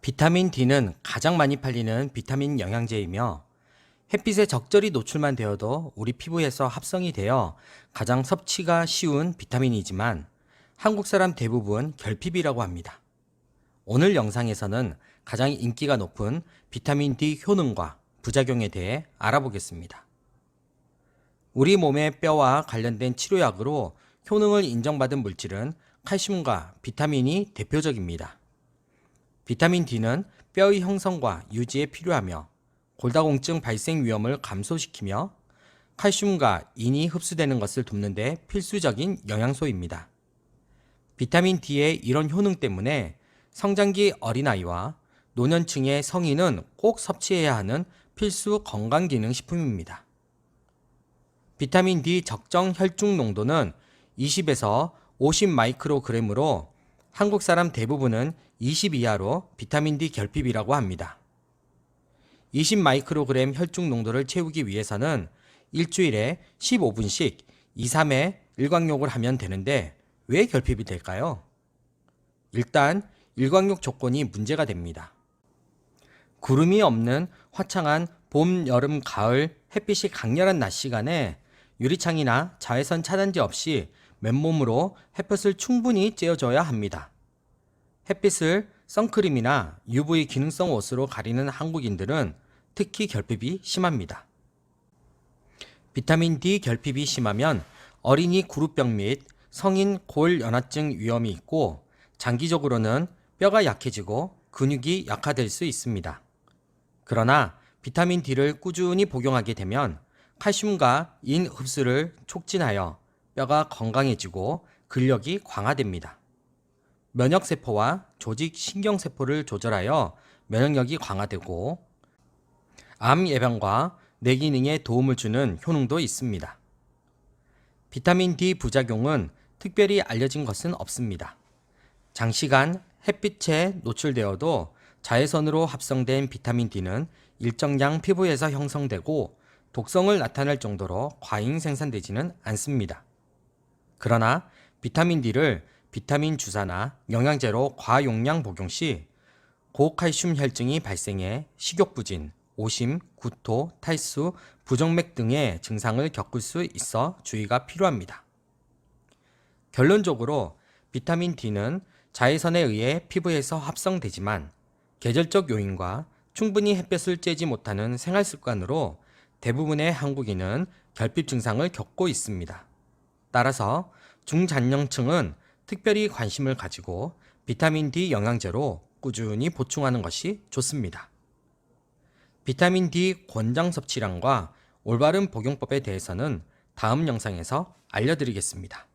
비타민 D는 가장 많이 팔리는 비타민 영양제이며 햇빛에 적절히 노출만 되어도 우리 피부에서 합성이 되어 가장 섭취가 쉬운 비타민이지만 한국 사람 대부분 결핍이라고 합니다. 오늘 영상에서는 가장 인기가 높은 비타민 D 효능과 부작용에 대해 알아보겠습니다. 우리 몸의 뼈와 관련된 치료약으로 효능을 인정받은 물질은 칼슘과 비타민이 대표적입니다. 비타민 D는 뼈의 형성과 유지에 필요하며 골다공증 발생 위험을 감소시키며 칼슘과 인이 흡수되는 것을 돕는 데 필수적인 영양소입니다. 비타민 D의 이런 효능 때문에 성장기 어린아이와 노년층의 성인은 꼭 섭취해야 하는 필수 건강기능식품입니다. 비타민 D 적정 혈중 농도는 20에서 50 마이크로그램으로 한국 사람 대부분은 20 이하로 비타민 D 결핍이라고 합니다. 20 마이크로그램 혈중 농도를 채우기 위해서는 일주일에 15분씩 2, 3회 일광욕을 하면 되는데 왜 결핍이 될까요? 일단 일광욕 조건이 문제가 됩니다. 구름이 없는 화창한 봄, 여름, 가을 햇빛이 강렬한 낮 시간에 유리창이나 자외선 차단제 없이 맨몸으로 햇볕을 충분히 쬐어줘야 합니다. 햇빛을 선크림이나 UV 기능성 옷으로 가리는 한국인들은 특히 결핍이 심합니다. 비타민 D 결핍이 심하면 어린이 구루병 및 성인 골연화증 위험이 있고 장기적으로는 뼈가 약해지고 근육이 약화될 수 있습니다. 그러나 비타민 D를 꾸준히 복용하게 되면 칼슘과 인 흡수를 촉진하여 뼈가 건강해지고 근력이 강화됩니다. 면역세포와 조직 신경세포를 조절하여 면역력이 강화되고 암 예방과 뇌 기능에 도움을 주는 효능도 있습니다. 비타민 D 부작용은 특별히 알려진 것은 없습니다. 장시간 햇빛에 노출되어도 자외선으로 합성된 비타민 D는 일정량 피부에서 형성되고 독성을 나타낼 정도로 과잉 생산되지는 않습니다. 그러나 비타민 D를 비타민 주사나 영양제로 과용량 복용 시 고칼슘 혈증이 발생해 식욕부진, 오심, 구토, 탈수, 부정맥 등의 증상을 겪을 수 있어 주의가 필요합니다. 결론적으로 비타민 D는 자외선에 의해 피부에서 합성되지만 계절적 요인과 충분히 햇볕을 쬐지 못하는 생활 습관으로 대부분의 한국인은 결핍 증상을 겪고 있습니다. 따라서 중장년층은 특별히 관심을 가지고 비타민 D 영양제로 꾸준히 보충하는 것이 좋습니다. 비타민 D 권장 섭취량과 올바른 복용법에 대해서는 다음 영상에서 알려드리겠습니다.